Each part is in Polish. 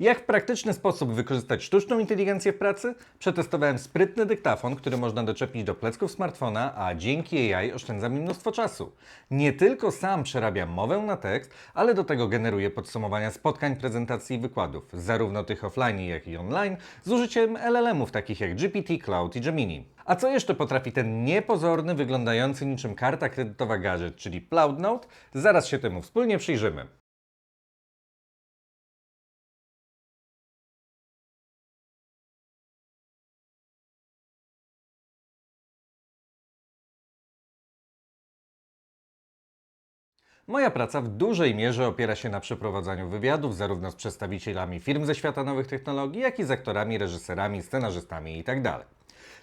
Jak w praktyczny sposób wykorzystać sztuczną inteligencję w pracy? Przetestowałem sprytny dyktafon, który można doczepić do plecków smartfona, a dzięki AI oszczędza mi mnóstwo czasu. Nie tylko sam przerabia mowę na tekst, ale do tego generuje podsumowania spotkań, prezentacji i wykładów, zarówno tych offline, jak i online, z użyciem LLM-ów takich jak GPT, Cloud i Gemini. A co jeszcze potrafi ten niepozorny, wyglądający niczym karta kredytowa gadżet, czyli CloudNote? Zaraz się temu wspólnie przyjrzymy. Moja praca w dużej mierze opiera się na przeprowadzaniu wywiadów zarówno z przedstawicielami firm ze świata nowych technologii, jak i z aktorami, reżyserami, scenarzystami itd.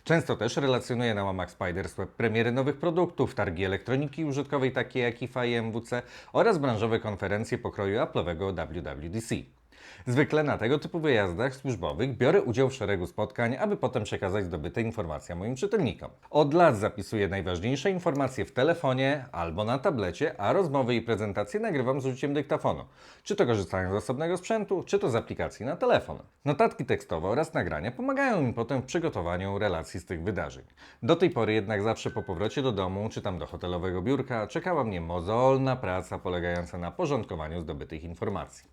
Często też relacjonuję na łamach Spidersweb premiery nowych produktów, targi elektroniki użytkowej takie jak IFA i MWC oraz branżowe konferencje pokroju Apple'owego WWDC. Zwykle na tego typu wyjazdach służbowych biorę udział w szeregu spotkań, aby potem przekazać zdobyte informacje moim czytelnikom. Od lat zapisuję najważniejsze informacje w telefonie albo na tablecie, a rozmowy i prezentacje nagrywam z użyciem dyktafonu. Czy to korzystając z osobnego sprzętu, czy to z aplikacji na telefon. Notatki tekstowe oraz nagrania pomagają mi potem w przygotowaniu relacji z tych wydarzeń. Do tej pory jednak zawsze po powrocie do domu, czy tam do hotelowego biurka, czekała mnie mozolna praca polegająca na porządkowaniu zdobytych informacji.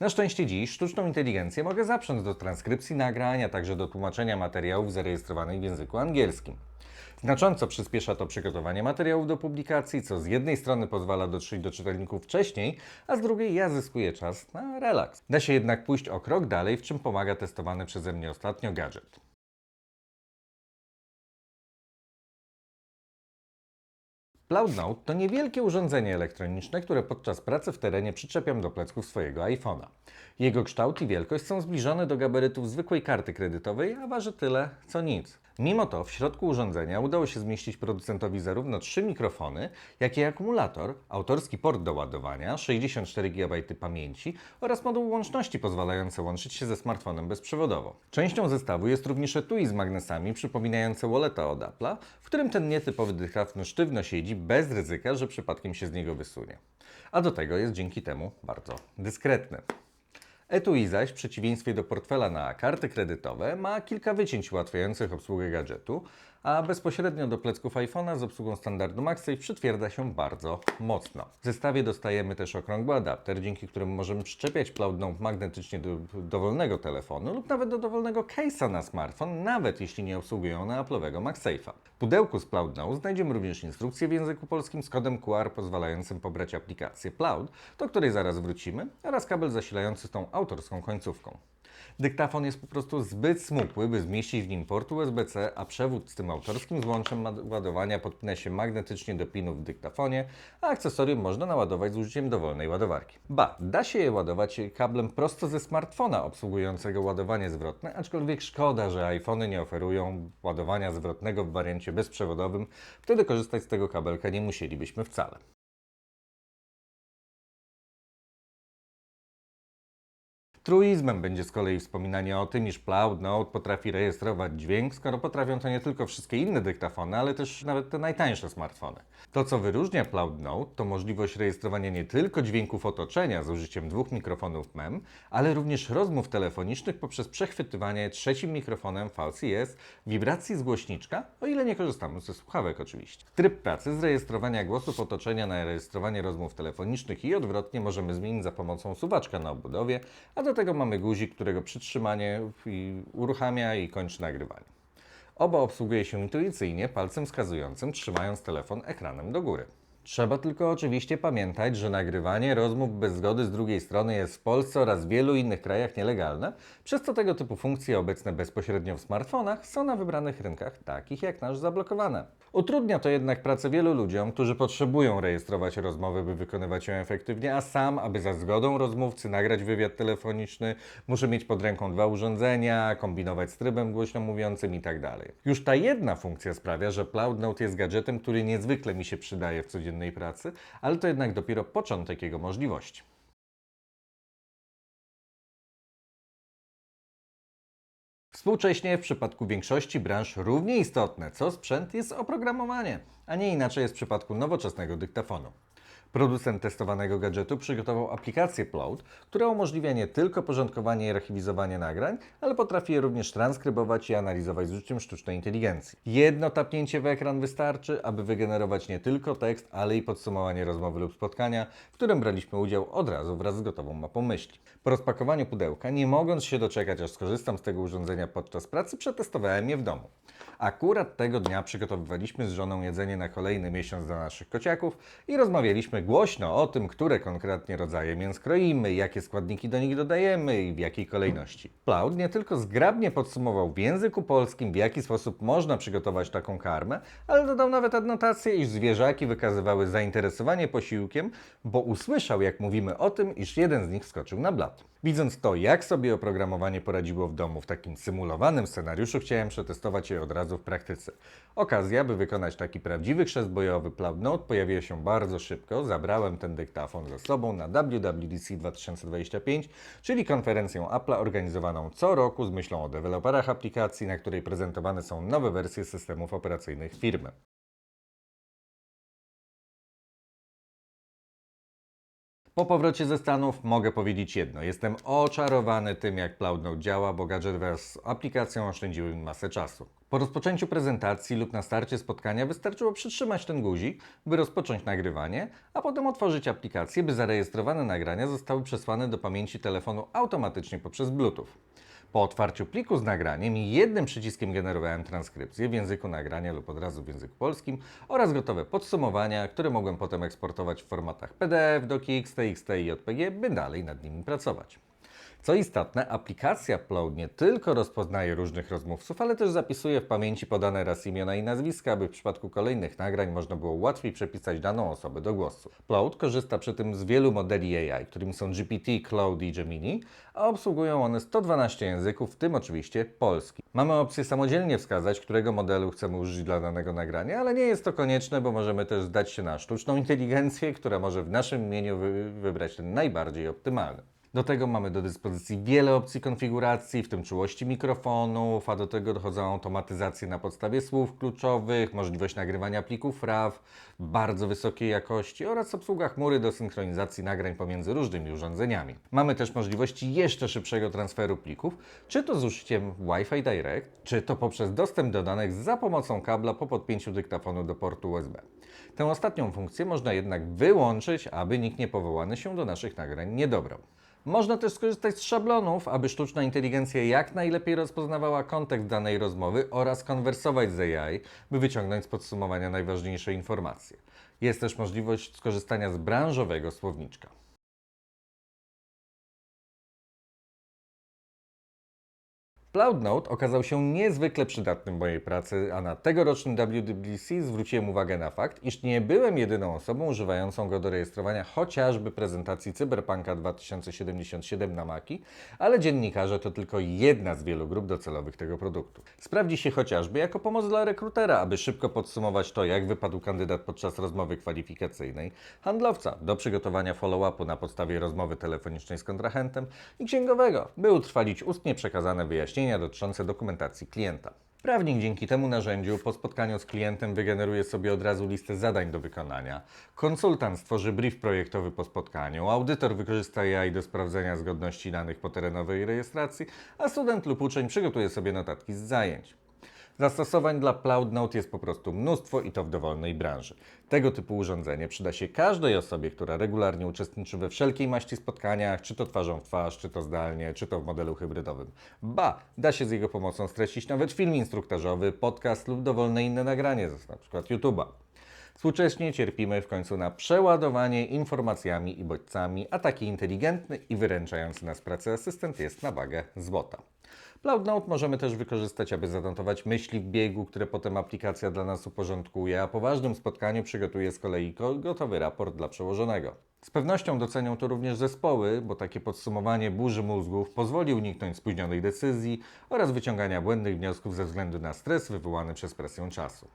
Na szczęście dziś sztuczną inteligencję mogę zaprząc do transkrypcji nagrań, a także do tłumaczenia materiałów zarejestrowanych w języku angielskim. Znacząco przyspiesza to przygotowanie materiałów do publikacji, co z jednej strony pozwala dotrzeć do czytelników wcześniej, a z drugiej ja zyskuję czas na relaks. Da się jednak pójść o krok dalej, w czym pomaga testowany przeze mnie ostatnio gadżet. CloudNote to niewielkie urządzenie elektroniczne, które podczas pracy w terenie przyczepiam do plecków swojego iPhone'a. Jego kształt i wielkość są zbliżone do gabarytów zwykłej karty kredytowej, a waży tyle co nic. Mimo to w środku urządzenia udało się zmieścić producentowi zarówno trzy mikrofony, jak i akumulator, autorski port do ładowania, 64 GB pamięci oraz moduł łączności pozwalający łączyć się ze smartfonem bezprzewodowo. Częścią zestawu jest również etui z magnesami przypominające walleta od Apple'a, w którym ten nietypowy dyktafon sztywno siedzi bez ryzyka, że przypadkiem się z niego wysunie. A do tego jest dzięki temu bardzo dyskretny. Etui zaś, w przeciwieństwie do portfela na karty kredytowe, ma kilka wycięć ułatwiających obsługę gadżetu, a bezpośrednio do plecków iPhone'a z obsługą standardu MagSafe przytwierdza się bardzo mocno. W zestawie dostajemy też okrągły adapter, dzięki któremu możemy przyczepiać CloudNote magnetycznie do dowolnego telefonu lub nawet do dowolnego case'a na smartfon, nawet jeśli nie obsługuje one Apple'owego MagSafe'a. W pudełku z CloudNote znajdziemy również instrukcję w języku polskim z kodem QR pozwalającym pobrać aplikację Cloud, do której zaraz wrócimy, oraz kabel zasilający tą autorską końcówką. Dyktafon jest po prostu zbyt smukły, by zmieścić w nim port USB-C, a przewód z tym autorskim złączem ładowania podpina się magnetycznie do pinów w dyktafonie, a akcesorium można naładować z użyciem dowolnej ładowarki. Ba, da się je ładować kablem prosto ze smartfona obsługującego ładowanie zwrotne, aczkolwiek szkoda, że iPhony nie oferują ładowania zwrotnego w wariancie bezprzewodowym, wtedy korzystać z tego kabelka nie musielibyśmy wcale. Truizmem będzie z kolei wspominanie o tym, iż CloudNote potrafi rejestrować dźwięk, skoro potrafią to nie tylko wszystkie inne dyktafony, ale też nawet te najtańsze smartfony. To, co wyróżnia CloudNote, to możliwość rejestrowania nie tylko dźwięków otoczenia z użyciem dwóch mikrofonów MEM, ale również rozmów telefonicznych poprzez przechwytywanie trzecim mikrofonem VCS wibracji z głośniczka, o ile nie korzystamy ze słuchawek oczywiście. Tryb pracy z rejestrowania głosów otoczenia na rejestrowanie rozmów telefonicznych i odwrotnie możemy zmienić za pomocą suwaczka na obudowie, a do tego mamy guzik, którego przytrzymanie uruchamia i kończy nagrywanie. Oba obsługuje się intuicyjnie palcem wskazującym, trzymając telefon ekranem do góry. Trzeba tylko oczywiście pamiętać, że nagrywanie rozmów bez zgody z drugiej strony jest w Polsce oraz w wielu innych krajach nielegalne, przez co tego typu funkcje obecne bezpośrednio w smartfonach są na wybranych rynkach, takich jak nasz, zablokowane. Utrudnia to jednak pracę wielu ludziom, którzy potrzebują rejestrować rozmowy, by wykonywać ją efektywnie, a sam, aby za zgodą rozmówcy nagrać wywiad telefoniczny, muszę mieć pod ręką dwa urządzenia, kombinować z trybem głośno mówiącym itd. Już ta jedna funkcja sprawia, że CloudNote jest gadżetem, który niezwykle mi się przydaje w codziennej pracy, ale to jednak dopiero początek jego możliwości. Współcześnie w przypadku większości branż równie istotne co sprzęt jest oprogramowanie, a nie inaczej jest w przypadku nowoczesnego dyktafonu. Producent testowanego gadżetu przygotował aplikację Cloud, która umożliwia nie tylko porządkowanie i archiwizowanie nagrań, ale potrafi je również transkrybować i analizować z użyciem sztucznej inteligencji. Jedno tapnięcie w ekran wystarczy, aby wygenerować nie tylko tekst, ale i podsumowanie rozmowy lub spotkania, w którym braliśmy udział od razu wraz z gotową mapą myśli. Po rozpakowaniu pudełka, nie mogąc się doczekać, aż skorzystam z tego urządzenia podczas pracy, przetestowałem je w domu. Akurat tego dnia przygotowywaliśmy z żoną jedzenie na kolejny miesiąc dla naszych kociaków i rozmawialiśmy głośno o tym, które konkretnie rodzaje mięs kroimy, jakie składniki do nich dodajemy i w jakiej kolejności. Cloud nie tylko zgrabnie podsumował w języku polskim, w jaki sposób można przygotować taką karmę, ale dodał nawet adnotację, iż zwierzaki wykazywały zainteresowanie posiłkiem, bo usłyszał, jak mówimy o tym, iż jeden z nich wskoczył na blat. Widząc to, jak sobie oprogramowanie poradziło w domu w takim symulowanym scenariuszu, chciałem przetestować je od razu w praktyce. Okazja, by wykonać taki prawdziwy chrzest bojowy Cloud Note pojawiła się bardzo szybko. Zabrałem ten dyktafon ze sobą na WWDC 2025, czyli konferencję Apple'a organizowaną co roku z myślą o deweloperach aplikacji, na której prezentowane są nowe wersje systemów operacyjnych firmy. Po powrocie ze Stanów mogę powiedzieć jedno. Jestem oczarowany tym, jak CloudNote działa, bo gadżet wraz z aplikacją oszczędziły mi masę czasu. Po rozpoczęciu prezentacji lub na starcie spotkania wystarczyło przytrzymać ten guzik, by rozpocząć nagrywanie, a potem otworzyć aplikację, by zarejestrowane nagrania zostały przesłane do pamięci telefonu automatycznie poprzez Bluetooth. Po otwarciu pliku z nagraniem i jednym przyciskiem generowałem transkrypcję w języku nagrania lub od razu w języku polskim oraz gotowe podsumowania, które mogłem potem eksportować w formatach PDF, DocX, TXT i JPG, by dalej nad nimi pracować. Co istotne, aplikacja Cloud nie tylko rozpoznaje różnych rozmówców, ale też zapisuje w pamięci podane raz imiona i nazwiska, aby w przypadku kolejnych nagrań można było łatwiej przepisać daną osobę do głosu. Cloud korzysta przy tym z wielu modeli AI, którymi są GPT, Cloud i Gemini, a obsługują one 112 języków, w tym oczywiście polski. Mamy opcję samodzielnie wskazać, którego modelu chcemy użyć dla danego nagrania, ale nie jest to konieczne, bo możemy też zdać się na sztuczną inteligencję, która może w naszym imieniu wy wybrać ten najbardziej optymalny. Do tego mamy do dyspozycji wiele opcji konfiguracji, w tym czułości mikrofonów, a do tego dochodzą automatyzacje na podstawie słów kluczowych, możliwość nagrywania plików RAW bardzo wysokiej jakości oraz obsługa chmury do synchronizacji nagrań pomiędzy różnymi urządzeniami. Mamy też możliwości jeszcze szybszego transferu plików, czy to z użyciem Wi-Fi Direct, czy to poprzez dostęp do danych za pomocą kabla po podpięciu dyktafonu do portu USB. Tę ostatnią funkcję można jednak wyłączyć, aby nikt niepowołany się do naszych nagrań nie dobrał. Można też skorzystać z szablonów, aby sztuczna inteligencja jak najlepiej rozpoznawała kontekst danej rozmowy oraz konwersować z AI, by wyciągnąć z podsumowania najważniejsze informacje. Jest też możliwość skorzystania z branżowego słowniczka. CloudNote okazał się niezwykle przydatnym w mojej pracy, a na tegorocznym WWDC zwróciłem uwagę na fakt, iż nie byłem jedyną osobą używającą go do rejestrowania chociażby prezentacji Cyberpunka 2077 na Maki, ale dziennikarze to tylko jedna z wielu grup docelowych tego produktu. Sprawdzi się chociażby jako pomoc dla rekrutera, aby szybko podsumować to, jak wypadł kandydat podczas rozmowy kwalifikacyjnej, handlowca do przygotowania follow-upu na podstawie rozmowy telefonicznej z kontrahentem i księgowego, by utrwalić ustnie przekazane wyjaśnienia dotyczące dokumentacji klienta. Prawnik dzięki temu narzędziu po spotkaniu z klientem wygeneruje sobie od razu listę zadań do wykonania. Konsultant stworzy brief projektowy po spotkaniu, audytor wykorzysta AI do sprawdzenia zgodności danych po terenowej rejestracji, a student lub uczeń przygotuje sobie notatki z zajęć. Zastosowań dla CloudNote jest po prostu mnóstwo i to w dowolnej branży. Tego typu urządzenie przyda się każdej osobie, która regularnie uczestniczy we wszelkiej maści spotkaniach, czy to twarzą w twarz, czy to zdalnie, czy to w modelu hybrydowym. Ba, da się z jego pomocą streścić nawet film instruktażowy, podcast lub dowolne inne nagranie, np. YouTube'a. Współcześnie cierpimy w końcu na przeładowanie informacjami i bodźcami, a taki inteligentny i wyręczający nas pracy asystent jest na wagę złota. CloudNote możemy też wykorzystać, aby zanotować myśli w biegu, które potem aplikacja dla nas uporządkuje, a po ważnym spotkaniu przygotuje z kolei go- gotowy raport dla przełożonego. Z pewnością docenią to również zespoły, bo takie podsumowanie burzy mózgów pozwoli uniknąć spóźnionych decyzji oraz wyciągania błędnych wniosków ze względu na stres wywołany przez presję czasu.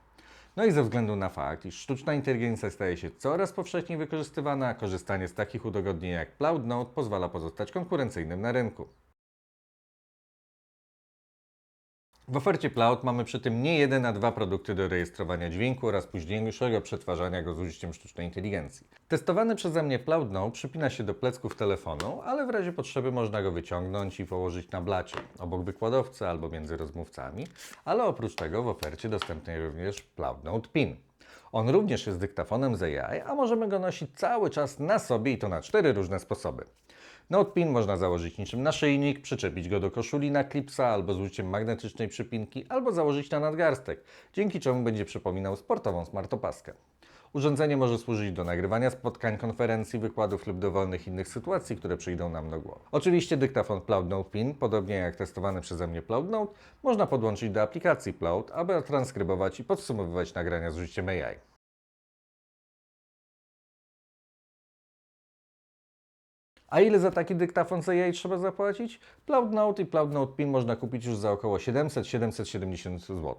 No i ze względu na fakt, iż sztuczna inteligencja staje się coraz powszechniej wykorzystywana, korzystanie z takich udogodnień jak CloudNote pozwala pozostać konkurencyjnym na rynku. W ofercie Cloud mamy przy tym nie jeden, a dwa produkty do rejestrowania dźwięku oraz późniejszego przetwarzania go z użyciem sztucznej inteligencji. Testowany przeze mnie Cloud No przypina się do plecków telefonu, ale w razie potrzeby można go wyciągnąć i położyć na blacie, obok wykładowcy albo między rozmówcami, ale oprócz tego w ofercie dostępny jest również Cloud Note Pin. On również jest dyktafonem z AI, a możemy go nosić cały czas na sobie i to na cztery różne sposoby. Notepin można założyć niczym naszyjnik, przyczepić go do koszuli na klipsa albo z użyciem magnetycznej przypinki, albo założyć na nadgarstek, dzięki czemu będzie przypominał sportową smartopaskę. Urządzenie może służyć do nagrywania spotkań, konferencji, wykładów lub dowolnych innych sytuacji, które przyjdą nam do głowy. Oczywiście dyktafon Cloud Note Pin, podobnie jak testowany przeze mnie Cloud Note, można podłączyć do aplikacji Cloud, aby transkrybować i podsumowywać nagrania z użyciem AI. A ile za taki dyktafon z AI trzeba zapłacić? Cloud Note i Cloud Note Pin można kupić już za około 700-770 zł.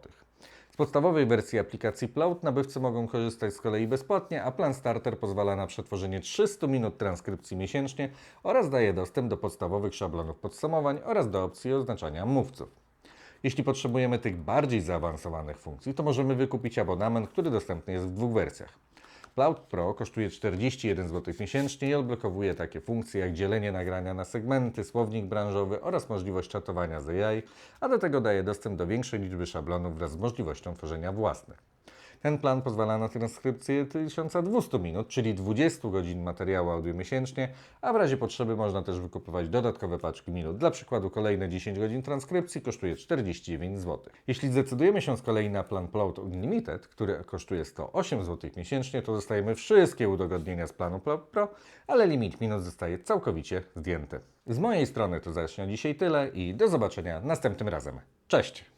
Z podstawowej wersji aplikacji Cloud nabywcy mogą korzystać z kolei bezpłatnie, a plan starter pozwala na przetworzenie 300 minut transkrypcji miesięcznie oraz daje dostęp do podstawowych szablonów podsumowań oraz do opcji oznaczania mówców. Jeśli potrzebujemy tych bardziej zaawansowanych funkcji, to możemy wykupić abonament, który dostępny jest w dwóch wersjach. Cloud Pro kosztuje 41 zł miesięcznie i odblokowuje takie funkcje jak dzielenie nagrania na segmenty, słownik branżowy oraz możliwość czatowania z AI, a do tego daje dostęp do większej liczby szablonów wraz z możliwością tworzenia własnych. Ten plan pozwala na transkrypcję 1200 minut, czyli 20 godzin materiału audio miesięcznie, a w razie potrzeby można też wykupywać dodatkowe paczki minut. Dla przykładu kolejne 10 godzin transkrypcji kosztuje 49 zł. Jeśli zdecydujemy się z kolei na plan Cloud Unlimited, który kosztuje 108 zł miesięcznie, to dostajemy wszystkie udogodnienia z planu Cloud Pro, ale limit minut zostaje całkowicie zdjęty. Z mojej strony to zaś na dzisiaj tyle i do zobaczenia następnym razem. Cześć!